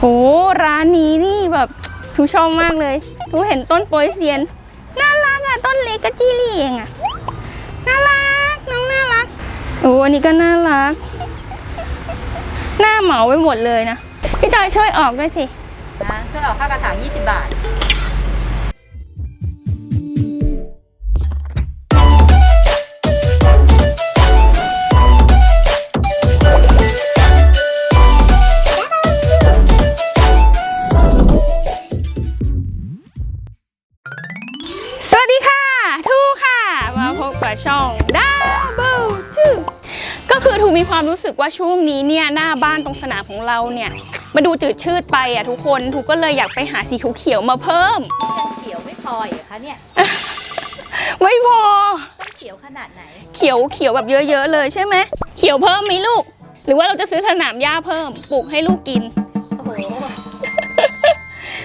โอ้ร้านนี้นี่แบบทูชอบมากเลยทูเห็นต้นโปยเซียน น่ารักอะต้นเล็กกะจี้ลี่เองอะน่ารักน้องน่ารักโอ้อันนี้ก็น่ารัก หน้าเหมาไปหมดเลยนะ พี่จอยช่วยออกด้วยสิ นะช่วยออกค่ากระถาง20 บาท สึกว่าช่วงนี้เนี่ยหน้าบ้านตรงสนามของเราเนี่ยมาดูจืดชืดไปอะทุกคนทูก็เลยอยากไปหาสีเขียวๆมาเพิ่มเขียวไม่พออีกเหรอคะเนี่ยไม่พอต้องเขียวขนาดไหน เขียวเขียวแบบเยอะ ๆ เลยใช่ไหมเขียวเพิ่มไหมลูก หรือว่าเราจะซื้อสนามหญ้าเพิ่มปลูกให้ลูกกินโอ้โห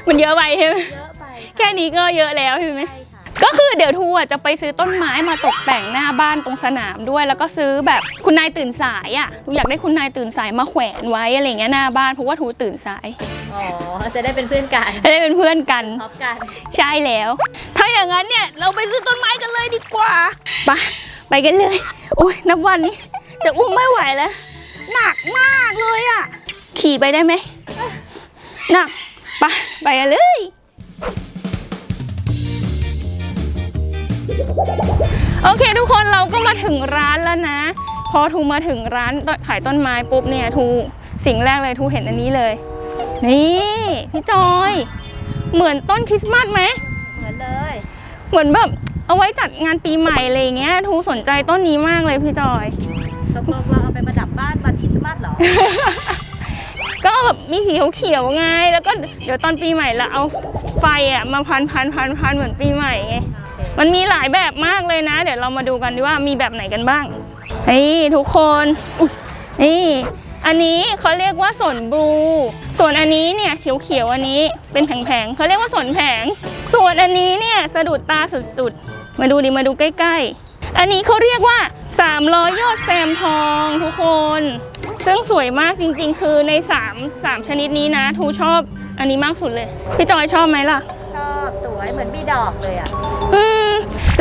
มันเยอะไปใช่ไหมเยอะไปแค่นี้ก็เยอะแล้วใช่ไหมใช่ค่ะ ก็คือเดี๋ยวทูอะจะไปซื้อต้นไม้มาตกแต่งหน้าบ้านตรงสนามด้วย แล้วก็ซื้อแบบคุณนายตื่นสายอะทูอยากได้คุณนายตื่นสายมาแขวนไว้อะไรเงี้ยหน้าบ้านเพราะว่าทูตื่นสายอ๋อ จะได้เป็นเพื่อนกันจะได้เป็นเพื่อนกันพบกัน ใช่แล้ว ถ้าอย่างนั้นเนี่ยเราไปซื้อต้นไม้กันเลยดีกว่าไปไปกันเลยโอ้ยนับวันนี้จะอุ้มไม่ไหวแล้วหนักมากเลยอะขี่ไปได้ไหมหนักไปไปกันเลย โอเค ทุกคนเราก็มาถึงร้านแล้วนะ พอทูมาถึงร้านขายต้นไม้ปุ๊บเนี่ยทูสิ่งแรกเลยทูเห็นอันนี้เลย นี่พี่จอย เหมือนต้นคริสต์มาสไหมเหมือนเลย เหมือนแบบเอาไว้จัดงานปีใหม่อะไรอย่างเงี้ยทูสนใจต้นนี้มากเลยพี่จอยตกลงเราเอาไปประดับบ้านวันคริสต์มาสเหรอ ก็แบบมีสีเขียวๆไง แล้วก็เดี๋ยวตอนปีใหม่เราเอาไฟอะมาพันพันพันพันเหมือนปีใหม่ไง มันมีหลายแบบมากเลยนะ เดี๋ยวเรามาดูกันดีว่ามีแบบไหนกันบ้าง นี่ทุกคนนี่อันนี้เขาเรียกว่าสนบลูส่วนอันนี้เนี่ยเขียวๆอันนี้เป็นแผงๆเขาเรียกว่าสนแผง ส่วนอันนี้เนี่ยสะดุดตาสุดๆ มาดูดิมาดูใกล้ๆ อันนี้เขาเรียกว่า300ยอดแซมทองทุกคน ซึ่งสวยมากจริง ๆ คือใน 3 3 ชนิดนี้นะทูชอบอันนี้มากสุดเลย พี่จอยชอบไหมล่ะ ชอบสวยเหมือนมีดอกเลยอะ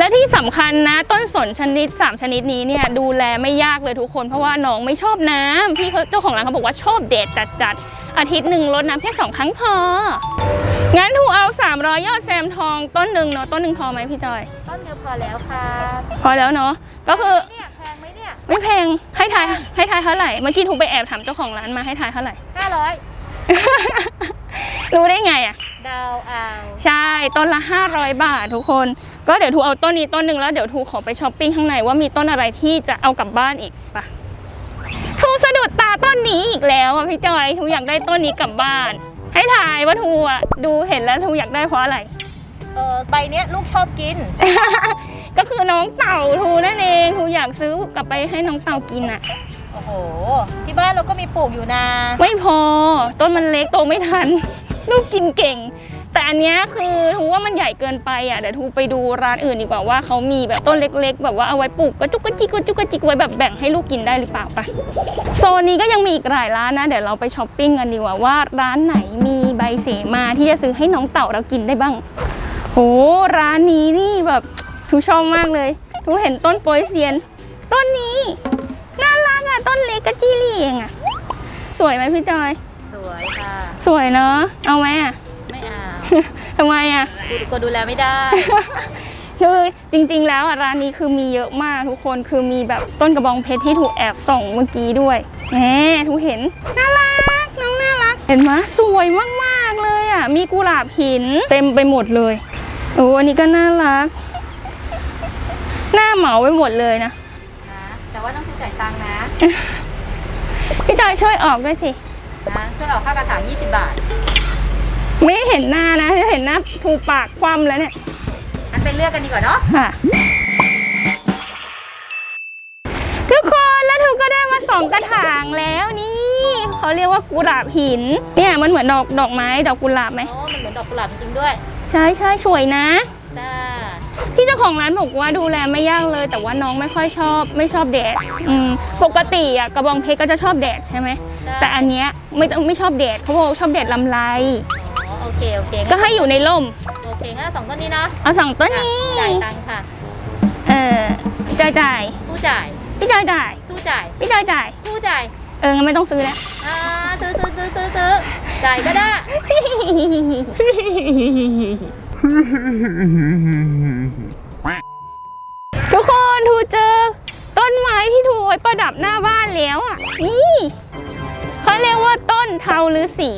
และที่สำคัญนะ ต้นสนชนิด 3 ชนิดนี้เนี่ยดูแลไม่ยากเลยทุกคน เพราะว่าน้องไม่ชอบน้ำพี่เขาเจ้าของร้านเขาบอกว่าชอบแดดจัดๆ อาทิตย์หนึ่งรดน้ำแค่สองครั้งพอ งั้นถูเอา 300 ยอดแซมทองต้นหนึ่งเนาะต้นหนึ่งพอไหมพี่จอย ต้นเดียวพอแล้วครับพอแล้วเนาะก็คือเนี่ยแพงไหมเนี่ยไม่แพงให้ทายให้ทายเท่าไหร่เมื่อกี้ถูไปแอบถามเจ้าของร้านมาให้ทายเท่าไหร่500 รู้ได้ไงอะดาวเอาใช่ต้นละ 500 บาททุกคน ก็เดี๋ยวทูเอาต้นนี้ต้นหนึ่งแล้วเดี๋ยวทูขอไปช้อปปิ้งข้างในว่ามีต้นอะไรที่จะเอากลับบ้านอีกปะทูสะดุดตาต้นนี้อีกแล้วอะพี่จอยทูอยากได้ต้นนี้กลับบ้าน ให้ถ่ายว่าทูอะดูเห็นแล้วทูอยากได้เพราะอะไร เออใบเนี้ยลูกชอบกิน ก็คือน้องเต่าทูนั่นเองทูอยากซื้อกลับไปให้น้องเต่ากินอะโอ้โห ที่บ้านเราก็มีปลูกอยู่นะไม่พอ ต้นมันเล็กโตไม่ทัน ลูกกินเก่ง แต่อันเนี้ยคือทูว่ามันใหญ่เกินไปอะเดี๋ยวทูไปดูร้านอื่นดีกว่าว่าเขามีแบบต้นเล็ก ๆ แบบว่าเอาไว้ปลูกกระจุกกระจิกกระจุกกระจิกไว้แบบแบ่งให้ลูกกินได้หรือเปล่าปะโซนนี้ก็ยังมีอีกหลายร้านนะ เดี๋ยวเราไปช้อปปิ้งกันดีกว่าว่าร้านไหนมีใบเสมาที่จะซื้อให้น้องเต่าเรากินได้บ้างโหร้านนี้นี่แบบทูชอบมากเลยทูเห็นต้นโปยเซียน ต้นนี้ ต้นเล็กกระจี้ลี่เองอะสวยไหมพี่จอย สวยค่ะ สวยเนาะเอาไหมอะไม่เอาทำไมอะกูก็ดูแลไม่ได้ คือจริง ๆ แล้วอะร้านนี้คือมีเยอะมากทุกคนคือมีแบบต้นกระบองเพชรที่ถูกแอบส่องเมื่อกี้ด้วยแหมถูกเห็นน่ารักน้องน่ารัก เห็นไหมสวยมากๆเลยอะ มีกุหลาบหินเต็มไปหมดเลยโอ้อันนี้ก็น่ารัก หน้าเหมาไปหมดเลยนะนะ แต่ว่าต้องซื้อจ่ายตังค์นะพี่จอยช่วยออกด้วยสินะช่วยออกค่ากระถาง20 บาทไม่เห็นหน้านะเห็นหน้าถูปากคว่ำแล้วเนี่ยอันไปเลือกกันดีกว่าเนาะค่ะ ทุกคนแล้วทูก็ได้มาสองกระถางแล้วนี่เขาเรียกว่ากุหลาบหิน เนี่ยมันเหมือนดอกดอกไม้ดอกกุหลาบไหมโอ้มันเหมือนดอกกุหลาบจริงๆด้วย ใช่ใช่สวยนะจ้า พี่เจ้าของร้านบอกว่าดูแลไม่ยากเลย แต่ว่าน้องไม่ค่อยชอบ ไม่ชอบแดดอืมปกติอะกระบองเพชรก็จะชอบแดดใช่ไหมได้แต่อันเนี้ยไม่ต้องไม่ชอบแดดเขาบอกชอบแดดลำไร อ๋อโอเคโอเคก็ให้อยู่ในร่มโอเคงั้นเอาสองต้นนี้เนาะเอาสองต้นนี้จ่ายตังค์ค่ะ เออจ่ายจ่ายผู้จ่ายพี่จ่ายจ่ายผู้จ่ายพี่จ่ายจ่ายผู้จ่ายเอองั้นไม่ต้องซื้อแล้วอ่าซื้อซื้อซื้อซื้อซื้อจ่ายก็ได้ ทุกคนทูเจอ ต้นไม้ที่ทูไว้ประดับหน้าบ้านแล้วอะ นี่เขาเรียกว่าต้นเทาฤาษี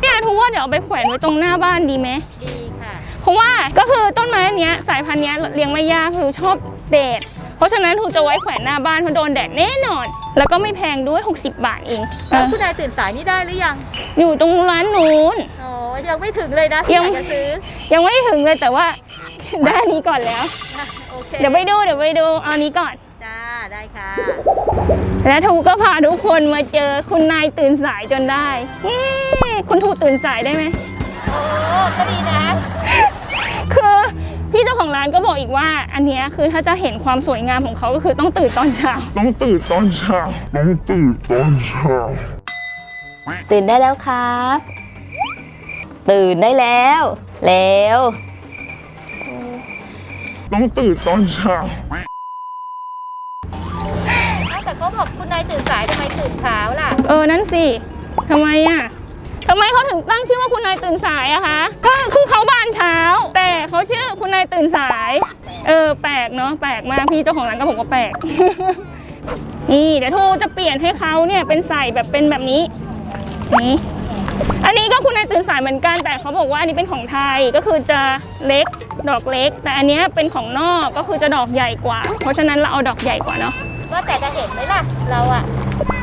เนี่ยทูว่าเดี๋ยวเอาไปแขวนไว้ตรงหน้าบ้านดีไหมดีค่ะ เพราะว่าก็คือต้นไม้อันเนี้ยสายพันธุ์เนี้ยเลี้ยงไม่ยากคือชอบแดด เพราะฉะนั้นทูจะไว้แขวนหน้าบ้านเพราะโดนแดดแน่นอน แล้วก็ไม่แพงด้วย 60 บาทเองเอแล้วอคุณนายตื่นสายนี่ได้หรือยังอยู่ตรงร้านนู้น อ๋อยังไม่ถึงเลยนะที่ยัง อยากจะซื้อยังไม่ถึงเลยแต่ว่า ได้อันนี้ก่อนแล้ว อะโอเคเดี๋ยวไปดูเดี๋ยวไปดูเอาอันนี้ก่อน จ้าได้ค่ะและทูก็พาทุกคนมาเจอคุณนายตื่นสายจนได้เย้คุณทูตื่นสายได้ไหม โอ้ก็ดีนะ คือ พี่เจ้าของร้านก็บอกอีกว่า อันเนี้ยคือถ้าจะเห็นความสวยงามของเขาก็คือต้องตื่นตอนเช้า ต้องตื่นตอนเช้าต้องตื่นตอนเช้า ตื่นได้แล้วครับ ตื่นได้แล้ว แล้วต้องตื่นตอนเช้าอ้าวแต่ก็บอกคุณนายตื่นสายทำไมตื่นเช้าล่ะ เออ นั่นสิทำไมอะทำไมเขาถึงตั้งชื่อว่าคุณนายตื่นสายอะคะ ก็คือเขาบานเช้า แต่เขาชื่อคุณนายตื่นสาย เออแปลกเนาะแปลกมากพี่เจ้าของร้านก็บอกว่าแปลก นี่เดี๋ยวโทรจะเปลี่ยนให้เขาเนี่ยเป็นใส่แบบเป็นแบบนี้นี่อันนี้ก็คุณนายตื่นสายเหมือนกัน แต่เขาบอกว่าอันนี้เป็นของไทยก็คือจะเล็กดอกเล็ก แต่อันนี้เป็นของนอกก็คือจะดอกใหญ่กว่า เพราะฉะนั้นเราเอาดอกใหญ่กว่าเนาะว่าแต่จะเห็นไหมล่ะเราอะ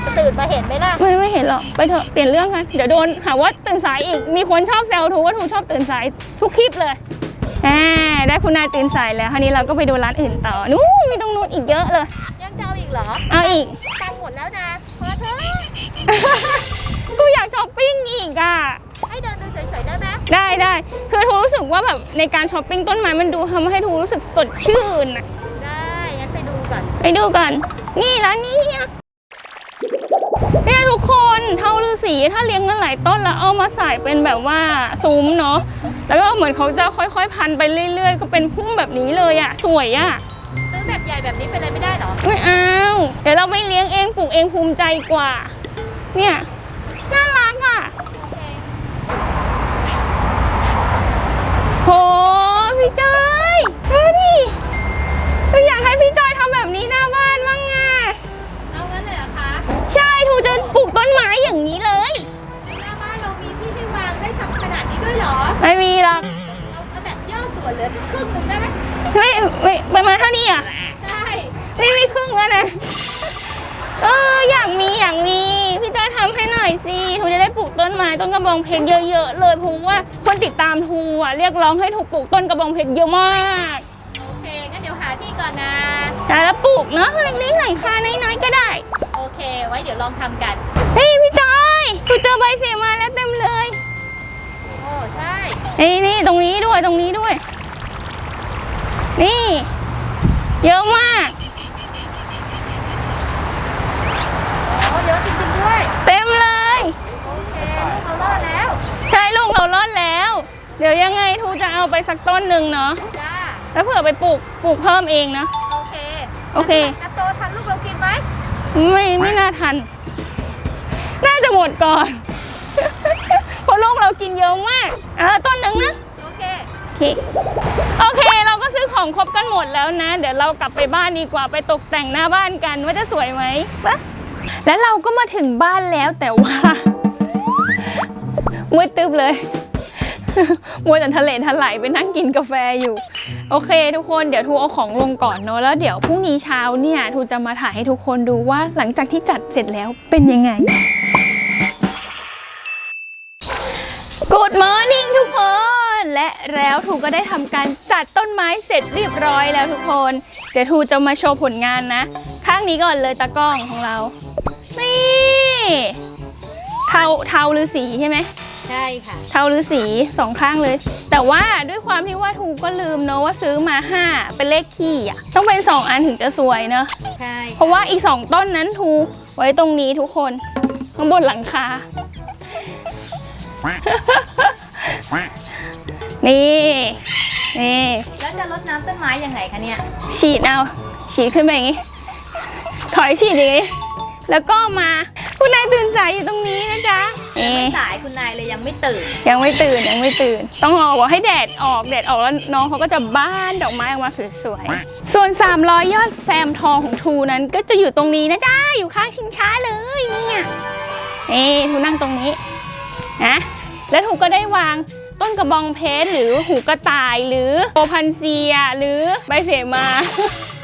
จะตื่นมาเห็นไหมล่ะ ไม่ไม่เห็นหรอก ไปเถอะ เปลี่ยนเรื่องกัน เดี๋ยวโดนหาว่าตื่นสายอีก มีคนชอบแซวทูว่าทูชอบตื่นสายทุกคลิปเลยแหมได้คุณนายตื่นสายแล้ว คราวนี้เราก็ไปดูร้านอื่นต่อ นู้นมีตรงนู้นอีกเยอะเลย ยังจะเอาอีกเหรอ เอาอีก ตังค์หมดแล้วนะพอเถอะกูอยากช้อปปิ้งอีกอะ ให้เดินดูเฉยๆได้ไหมได้ได้คือทูรู้สึกว่าแบบในการช้อปปิ้งต้นไม้มันดูทำให้ทูรู้สึกสดชื่นอะได้งั้นไปดูก่อน ไปดูกัน นี่ร้านนี้เนี่ย เนี่ยทุกคนเท่าฤาษีถ้าเลี้ยงกันหลายต้นแล้วเอามาใส่เป็นแบบว่าซุ้มเนาะแล้วก็เหมือนเขาจะค่อยๆ พันไปเรื่อย ๆ ก็เป็นพุ่มแบบนี้เลยอะสวยอะซื้อแบบใหญ่แบบนี้เป็นอะไรไม่ได้เหรอไม่เอาเดี๋ยวเราไปเลี้ยงเองปลูกเองภูมิใจกว่า เนี่ยน่ารักอะโอเคโหพี่จอ ได้ปลูกต้นกระบองเพชรเยอะๆเลยเพราะว่าคนติดตามทูอะเรียกร้องให้ทูกปลูกต้นกระบองเพชรเยอะมากโอเคงั้นเดี๋ยวหาที่ก่อนนะแต่แล้วปลูกเนาะเล็กๆหลังคาน้อยๆก็ได้ โอเค ไว้เดี๋ยวลองทำกัน เฮ้ยพี่จอยทูเจอใบเสมาแล้วเต็มเลยโอ้ใช่เฮ้ยนี่ตรงนี้ด้วยตรงนี้ด้วย นี่ เยอะมาก เอาไปสักต้นหนึ่งเนาะจ้าแล้วเผื่อไปปลูกปลูกเพิ่มเองนะ โอเคโอเคอัตโตทันลูกเรากินไหมไม่ไม่น่าทัน น่าจะหมดก่อน เพราะลูกเรากินเยอะมากอ่าต้นหนึ่งนะโอเคโอเคโอเค เราก็ซื้อของครบกันหมดแล้วนะ เดี๋ยวเรากลับไปบ้านดีกว่าไปตกแต่งหน้าบ้านกันว่าจะสวยไหมปะแล้วเราก็มาถึงบ้านแล้วแต่ว่ามืดตึบเลย มัวแต่ทะเลทลายไปนั่งกินกาแฟอยู่ โอเค ทุกคนเดี๋ยวทูเอาของลงก่อนเนอะแล้วเดี๋ยวพรุ่งนี้เช้าเนี่ยทูจะมาถ่ายให้ทุกคนดูว่าหลังจากที่จัดเสร็จแล้วเป็นยังไง Good morning ทุกคน และแล้วทูก็ได้ทำการจัดต้นไม้เสร็จเรียบร้อยแล้วทุกคน เดี๋ยวทูจะมาโชว์ผลงานนะ ข้างนี้ก่อนเลยตากล้องของเรา นี่เทาเทาฤาษีใช่ไหม ใช่ค่ะ เท้าฤาษีสองข้างเลย แต่ว่าด้วยความที่ว่าทูก็ลืมเนอะว่าซื้อมาห้าเป็นเลขขี้อะ ต้องเป็นสองอันถึงจะสวยเนอะใช่เพราะว่าอีกสองต้นนั้นทูไว้ตรงนี้ทุกคนข้างบนหลังคา นี่นี่แล้วจะรดน้ำต้นไม้ยังไงคะเนี่ย ฉีดเอาฉีดขึ้นไปอย่างงี้ ถอยฉีดอย่างงี้ แล้วก็มา คุณนายตื่นสายอยู่ตรงนี้นะจ๊ะนี่ไม่สายคุณนายเลยยังไม่ตื่น ยังไม่ตื่นยังไม่ตื่น ต้องรอว่าให้แดดออกแดดออกแล้วน้องเขาก็จะบ้านดอกไม้ออกมาสวยๆ ส่วน 300 ยอดแซมทองของทูนั้นก็จะอยู่ตรงนี้นะจ๊ะอยู่ข้างชิงช้าเลยเนี่ยนี่ทูนั่งตรงนี้นะแล้วทูก็ได้วาง ต้นกระบองเพชรหรือหูกระต่ายหรือโอพันเซีย หรือใบเสมา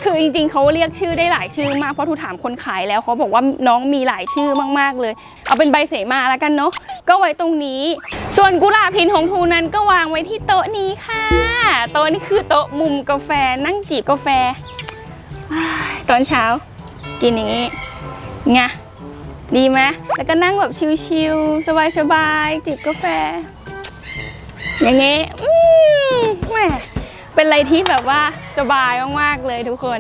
คือจริงๆเขาเรียกชื่อได้หลายชื่อมากเพราะทูถามคนขายแล้วเขาบอกว่าน้องมีหลายชื่อมากๆเลย เอาเป็นใบเสมาแล้วกันเนาะก็ไว้ตรงนี้ ส่วนกุหลาบหินของทูนั้นก็วางไว้ที่โต๊ะนี้ค่ะโต๊ะนี้คือโต๊ะมุมกาแฟนั่งจีบกาแฟตอนเช้า กินอย่างนี้ไงดีไหมแล้วก็นั่งแบบชิลๆสบายๆจิบกาแฟ อย่างงี้อืมแหมเป็นอะไรที่แบบว่าสบายมากๆเลยทุกคน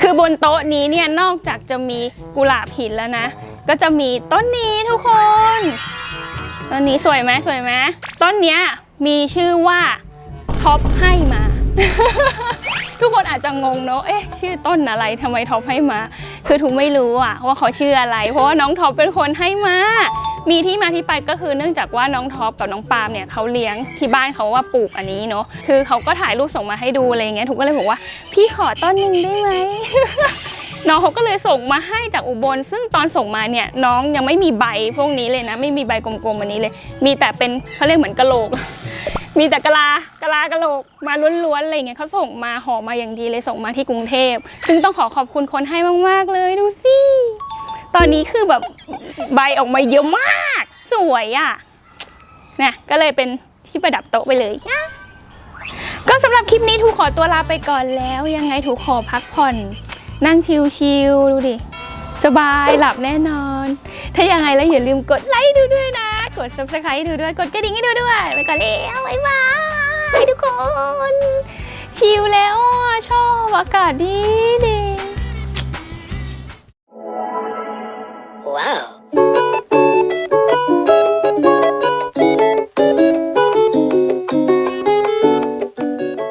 คือบนโต๊ะนี้เนี่ยนอกจากจะมีกุหลาบหินแล้วนะ ก็จะมีต้นนี้ทุกคนต้นนี้สวยไหมสวยไหมต้นเนี้ยมีชื่อว่าท็อปให้มา ทุกคนอาจจะงงเนอะเอ๊ะ ชื่อต้นอะไรทำไมท็อปให้มา คือทุกไม่รู้อะว่าเขาชื่ออะไร เพราะว่าน้องท็อปเป็นคนให้มา มีที่มาที่ไปก็คือเนื่องจากว่าน้องท็อปกับน้องปาล์มเนี่ยเขาเลี้ยงที่บ้านเขาว่าปลูกอันนี้เนาะคือเขาก็ถ่ายรูปส่งมาให้ดูอะไรเงี้ยทุกก็เลยบอกว่า พี่ขอต้นหนึ่งได้ไหม น้องเขาก็เลยส่งมาให้จากอุบล ซึ่งตอนส่งมาเนี่ยน้องยังไม่มีใบพวกนี้เลยนะ ไม่มีใบกลมๆอันนี้เลย มีแต่เป็นเขาเรียกเหมือนกะโหลก มีแต่กะลากะลากะโหลกมาล้วนๆอะไรเงี้ยเขาส่งมาห่อมาอย่างดีเลยส่งมาที่กรุงเทพ ซึ่งต้องขอขอบคุณคนให้มากๆเลยดูสิ ตอนนี้คือแบบใบออกมาเยอะมาก สวยอะ่ะนะก็เลยเป็นที่ประดับโต๊ะไปเลยนะก็สำหรับคลิปนี้ถูกขอตัวลาไปก่อนแล้ว ยังไงถูกขอพักผ่อน นั่งชิลๆดูดิ สบายหลับแน่นอน ถ้ายังไงแล้วอย่าลืมกดไลค์ดูด้วยนะ กด subscribe ดูด้วย กดกระดิ่งให้ดูด้วย ไปก่อนแล้วบ๊ายบายทุกคน ชิลแล้วอะชอบอากาศดีดี ว้าว